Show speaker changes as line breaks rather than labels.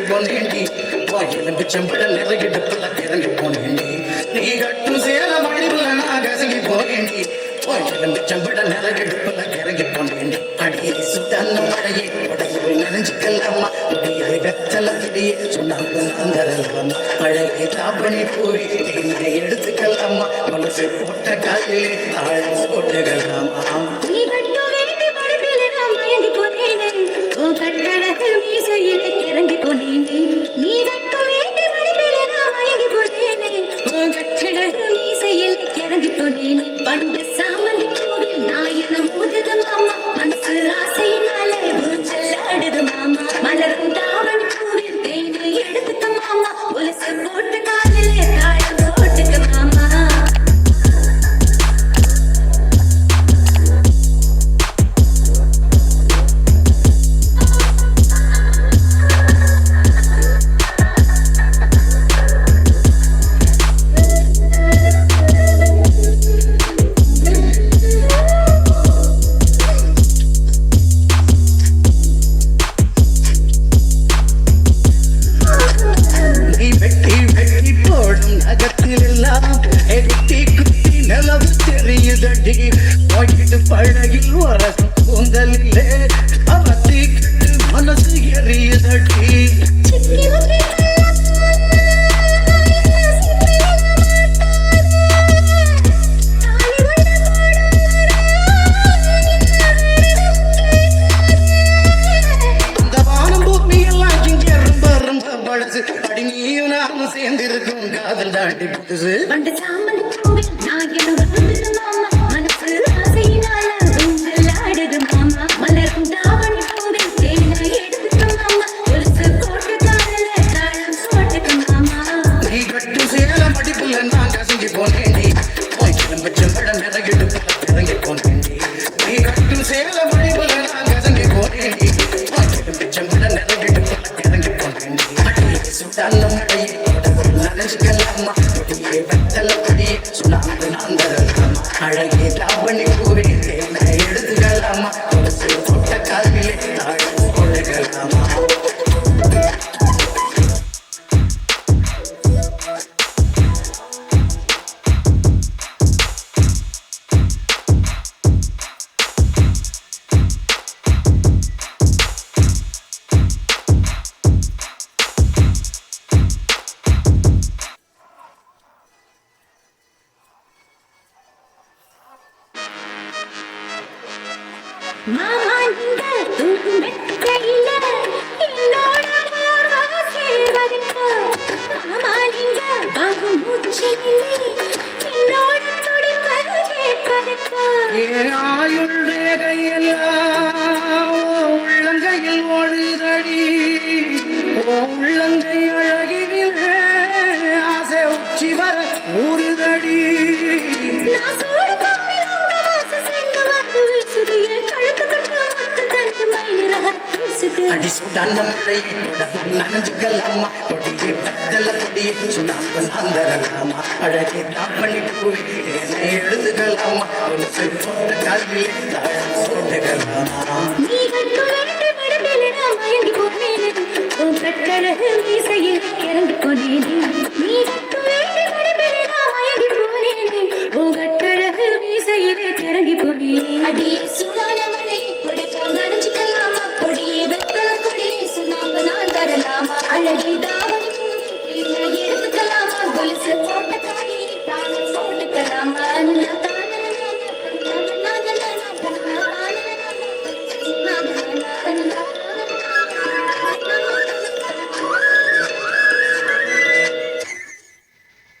சேலம் அடிப்புல நான் கசங்கி போனேண்டி எலும்பு கிறங்கி போனேண்டி நீ கட்டும் சேலம் அடிப்புல நான் கசங்கி போனேண்டி எலும்பு செம்பட நிறையிடப்புல கிறங்கி போனேண்டி அடியே சுத்தன்ன மழையே உடம்பு நினைஞ்சுக்கலாமா முடியாது வெத்தல பிடியே சொன்னாங்க நான் தரலாமா அழகே தாப்பணி போய் தேனை எடுத்துக்கலாமா மனசு போட்ட காலிலே தாழம் போட்டுக்கலாமா
மீசையில் கிறங்கி பண்டு சாமந்தி பூவில் நாயனம் முதுது மாமா மனசு ஆசையினாலே ஊஞ்சல் ஆடுது மாமா. மலரும் தாவணி பூவில் தேனி எடுத்துக்க மாமா. உலசு
நகத்தில் குத்தி நிலவு தெரியுதடி போயிட்டு பழகில் வரக்கும் சேர்ந்திருக்கும் காதல் தாண்டி புதுசு நனைஞ்சுக்கலாமா கொடியே வெத்தல கொடியே சொன்னாங்க நான் தரலாமா அழகே தாவணி ஆயுள் ரேகையெல்லாம் உள்ளங்கையில் ஒழுதடி. உள்ளங்கை அழகினிலே ஆசை உச்சி வர ஊரில் அடிசுடான நனஞ்சுகலாமா கொடியே பத்தல கொடியே சுனாப்பு நாந்தரலாமா அழகே தாப்பணி பூவே எழுதுகலாமா ஒரு செல்போட்ட கல்வியே தோண்டுகலாமா
நீ கட்டு வெட்டு விடுதலை நாம் மயங்கி போனேன். உன் கட்டழகு அடி சுடான மழை